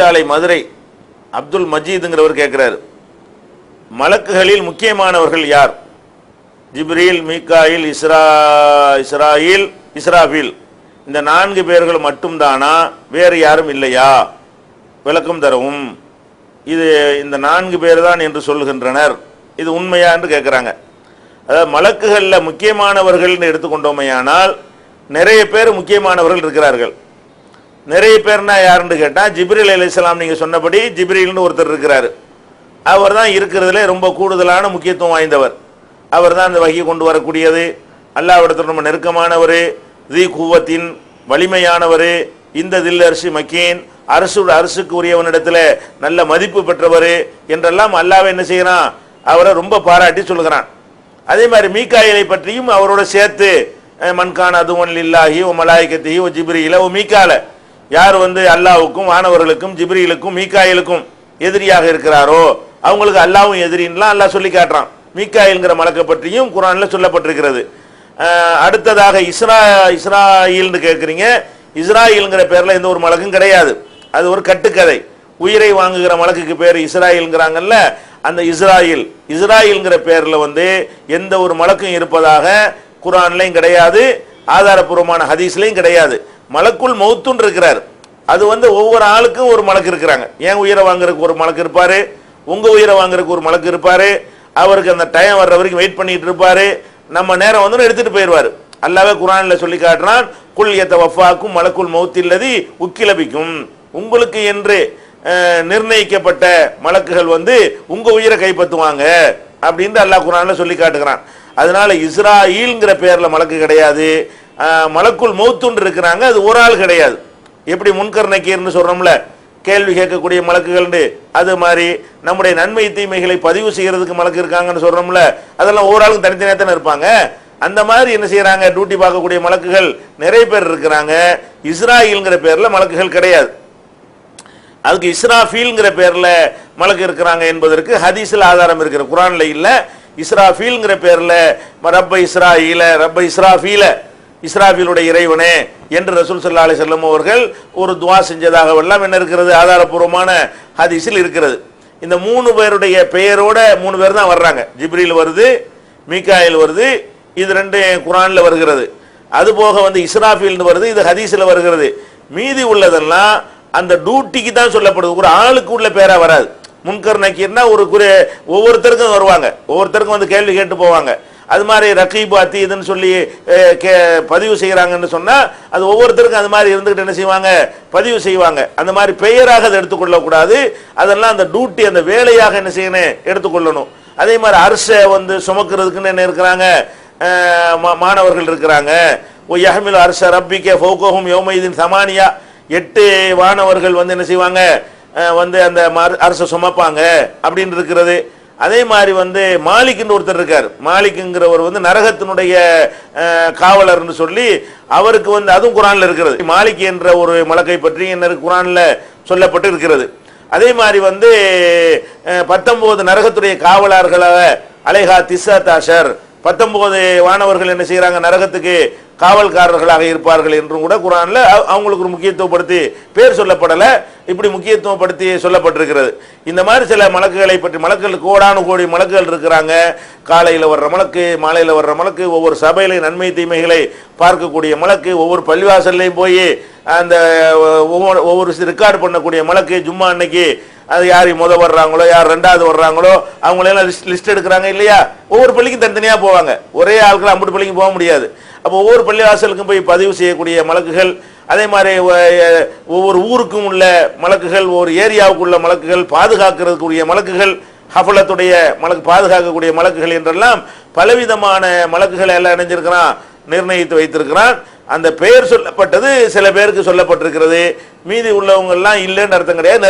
புதுச்சாலை மதுரை அப்துல் மஜீதுங்கிறவர் கேட்குறாரு மலக்குகளில் முக்கியமானவர்கள் யார்? ஜிப்ரீல் மீக்காயில் இஸ்ரா இஸ்ராயில் இஸ்ராஃபில். இந்த நான்கு பேர்கள் மட்டும்தானா? வேறு யாரும் இல்லையா? விளக்கம் தரவும். இது இந்த நான்கு பேர் தான் என்று சொல்கின்றனர் இது உண்மையா என்று கேட்குறாங்க அதாவது மலக்குகளில் முக்கியமானவர்கள்னு எடுத்துக்கொண்டோமையானால் நிறைய பேர் முக்கியமானவர்கள் இருக்கிறார்கள். நிறைய பேர்னா யாருன்னு கேட்டால் ஜிப்ரீல் அலைஹிஸ்ஸலாம் நீங்கள் சொன்னபடி ஜிப்ரில்னு ஒருத்தர் இருக்கிறார். அவர் தான் இருக்கிறதுல ரொம்ப கூடுதலான முக்கியத்துவம் வாய்ந்தவர். அவர் தான் அந்த வகையை கொண்டு வரக்கூடியது. அல்லாவிடத்தில் ரொம்ப நெருக்கமானவர் தி கூவத்தின் வலிமையானவர் இந்த தில் அரிசி மக்கீன் அரசு அரசுக்கு உரியவனிடத்தில் நல்ல மதிப்பு பெற்றவர் என்றெல்லாம் அல்லாவை என்ன செய்கிறான் அவரை ரொம்ப பாராட்டி சொல்கிறான் அதே மாதிரி மீக்காயிலை பற்றியும் அவரோட சேர்த்து அஹ், மன்கான் அதுவன் இல்லாஹி ஓ மலாய்கத்தி ஓ ஜிப்ரீல ஓ மீகால யார் வந்து அல்லாவுக்கும் வானவர்களுக்கும் ஜிப்ரீலுக்கும் மீக்காயிலுக்கும் எதிரியாக இருக்கிறாரோ அவங்களுக்கு அல்லாவும் எதிரின்லாம் அல்லாஹ் சொல்லி காட்டுறான். மீக்காயில்ங்கிற மலக்கை பற்றியும் குரானில் சொல்லப்பட்டிருக்கிறது. அடுத்ததாக இஸ்ரா இஸ்ராயில்னு கேட்குறீங்க இஸ்ராயில்ங்கிற பேரில் எந்த ஒரு மலக்கும் கிடையாது. அது ஒரு கட்டுக்கதை. உயிரை வாங்குகிற மலக்குக்கு பேர் இஸ்ராயில்ங்கிறாங்கல்ல அந்த இஸ்ராயில். இஸ்ராயில்ங்கிற பேரில் வந்து எந்த ஒரு மலக்கும் இருப்பதாக குரான்லையும் கிடையாது ஆதாரபூர்வமான ஹதீஸ்லையும் கிடையாது. மலக்குள் மௌத்துன்னு இருக்கிறார். அது வந்து ஒவ்வொரு ஆளுக்கும் ஒரு மலக்கு இருக்கிறாங்க. ஏன் உயிரை வாங்குறதுக்கு ஒரு மலக்கு இருப்பாரு? உங்க உயிரை வாங்குறதுக்கு ஒரு மலக்கு இருப்பாரு? அவருக்கு அந்த டைம் வர்ற வரைக்கும் வெயிட் பண்ணிட்டு இருப்பாரு. நம்ம நேரம் வந்து எடுத்துட்டு போயிடுவார். அல்லாவே குரானில் சொல்லி காட்டுறான் குல் எத்த வஃபாக்கும் மலக்குள் மௌத்தில்லதி உக்கிலபிக்கும். உங்களுக்கு என்று நிர்ணயிக்கப்பட்ட மலக்குகள் வந்து உங்க உயிரை கைப்பற்றுவாங்க அப்படின்னு அல்லாஹ் குரானில் சொல்லி காட்டுகிறான். அதனால இஸ்ராயில்ங்கிற பேரில் மலக்கு கிடையாது. மலக்குள் மௌத்துன்னு இருக்கிறாங்க. அது ஒரு ஆள் கிடையாது. எப்படி முன்கர் நக்கீர்னு கேள்வி கேட்கக்கூடிய மலக்குகள்னு அது மாதிரி நம்முடைய நன்மை தீமைகளை பதிவு செய்கிறதுக்கு மலக்கு இருக்காங்கன்னு சொல்கிறோம்ல அதெல்லாம் ஒரு ஆளுக்கு தனித்தனியாக தானே இருப்பாங்க. அந்த மாதிரி என்ன செய்கிறாங்க டியூட்டி பார்க்கக்கூடிய மலக்குகள் நிறைய பேர் இருக்கிறாங்க. இஸ்ராயில்ங்கிற பேரில் மலக்குகள் கிடையாது. அதுக்கு இஸ்ராஃபீல்ங்கிற பேரில் மலக்கு இருக்கிறாங்க என்பதற்கு ஹதீஸில் ஆதாரம் இருக்கிற குரானில் இல்லை. இஸ்ராஃபீல்ங்கிற பேரில் ரப்ப இஸ்ராயில ரப்ப இஸ்ராஃபீல இஸ்ராஃபிலுடைய இறைவனே என்று ரசூல் சல்லா அலி செல்லம் அவர்கள் ஒரு துவா செஞ்சதாக எல்லாம் என்ன இருக்கிறது? ஆதாரபூர்வமான ஹதீஸில் இருக்கிறது. இந்த மூணு பேருடைய பெயரோட மூணு பேர் தான் வர்றாங்க. ஜிப்ரில் வருது மீக்காயில் வருது இது ரெண்டு குரானில் வருகிறது. அது போக வந்து இஸ்ராஃபில்னு வருது இது ஹதீஸில் வருகிறது. மீதி உள்ளதெல்லாம் அந்த டியூட்டிக்கு தான் சொல்லப்படுது. ஒரு ஆளுக்கு உள்ள பேராக வராது. முன்கர் நக்கீர்னா ஒரு குறி ஒவ்வொருத்தருக்கும் வருவாங்க. ஒவ்வொருத்தருக்கும் வந்து கேள்வி கேட்டு போவாங்க. அது மாதிரி ரகீப் அத்தீதுன்னு சொல்லி கே பதிவு செய்கிறாங்கன்னு சொன்னால் அது ஒவ்வொருத்தருக்கும் அது மாதிரி இருந்துக்கிட்டு என்ன செய்வாங்க? பதிவு செய்வாங்க. அந்த மாதிரி பெயராக அதை எடுத்துக்கொள்ளக்கூடாது அதெல்லாம் அந்த டியூட்டி அந்த வேலையாக என்ன செய்யணும்? எடுத்துக்கொள்ளணும். அதே மாதிரி அரசை வந்து சுமக்கிறதுக்குன்னு என்ன இருக்கிறாங்க? மா- மாணவர்கள் இருக்கிறாங்க. ஓ யஹமில் அரச ரப்பிக்க ஃபோகோஹும் யோமைதீன் சமானியா. எட்டு வானவர்கள் வந்து என்ன செய்வாங்க? வந்து அந்த அரசை சுமப்பாங்க. அப்படின்னு இருக்கிறது. அதே மாதிரி வந்து மாலிக்னு ஒருத்தர் இருக்கார். மாலிக்குங்கிறவர் வந்து நரகத்தினுடைய காவலர்னு சொல்லி அவருக்கு வந்து அதுவும் குரானில் இருக்கிறது. மாலிக் என்ற ஒரு மலக்கை பற்றி என்ன குரானில் சொல்லப்பட்டு இருக்கிறது. அதே மாதிரி வந்து பத்தொம்போது நரகத்துடைய காவலர்களாக அலைஹா திசா தாஷர் பத்தொன்பது வானவர்கள் என்ன செய்கிறாங்க நரகத்துக்கு காவல்காரர்களாக இருப்பார்கள் என்றும் கூட குரானில் அவங்களுக்கு ஒரு முக்கியத்துவப்படுத்தி பேர் சொல்லப்படலை. இப்படி முக்கியத்துவப்படுத்தி சொல்லப்பட்டிருக்கிறது. இந்த மாதிரி சில மலக்குகளை பற்றி மலக்கள் கோடானு கோடி மலக்குகள் இருக்கிறாங்க. காலையில் வர்ற மலக்கு மாலையில் வர்ற மலக்கு ஒவ்வொரு சபையில நன்மை தீமைகளை பார்க்கக்கூடிய மலக்கு ஒவ்வொரு பள்ளிவாசல்லையும் போய் அந்த ஒவ்வொரு ஒவ்வொரு ரெக்கார்டு பண்ணக்கூடிய மலக்கு ஜும்மா அன்னைக்கு அது யார் முத வர்றாங்களோ யார் ரெண்டாவது வர்றாங்களோ அவங்களெல்லாம் லிஸ்ட் லிஸ்ட் எடுக்கிறாங்க இல்லையா? ஒவ்வொரு பள்ளிக்கும் தனித்தனியாக போவாங்க. ஒரே ஆட்கள் அம்பட்டு பள்ளிக்கும் போக முடியாது. அப்போ ஒவ்வொரு பள்ளிவாசலுக்கும் போய் பதிவு செய்யக்கூடிய மலக்குகள் அதே மாதிரி ஒவ்வொரு ஊருக்கும் உள்ள மலக்குகள் ஒவ்வொரு ஏரியாவுக்கு உள்ள மலக்குகள் பாதுகாக்கிறதுக்குரிய மலக்குகள் ஹஃபலத்துடைய மலக்கு பாதுகாக்கக்கூடிய மலக்குகள் என்றெல்லாம் பலவிதமான மலக்குகளை எல்லாம் இணைஞ்சிருக்கிறான் நிர்ணயித்து வைத்திருக்கிறான். அந்த பெயர் சொல்லப்பட்டது சில பேருக்கு சொல்லப்பட்டிருக்கிறது. மீதி உள்ளவங்கள்லாம் இல்லைன்னு அர்த்தம் கிடையாது.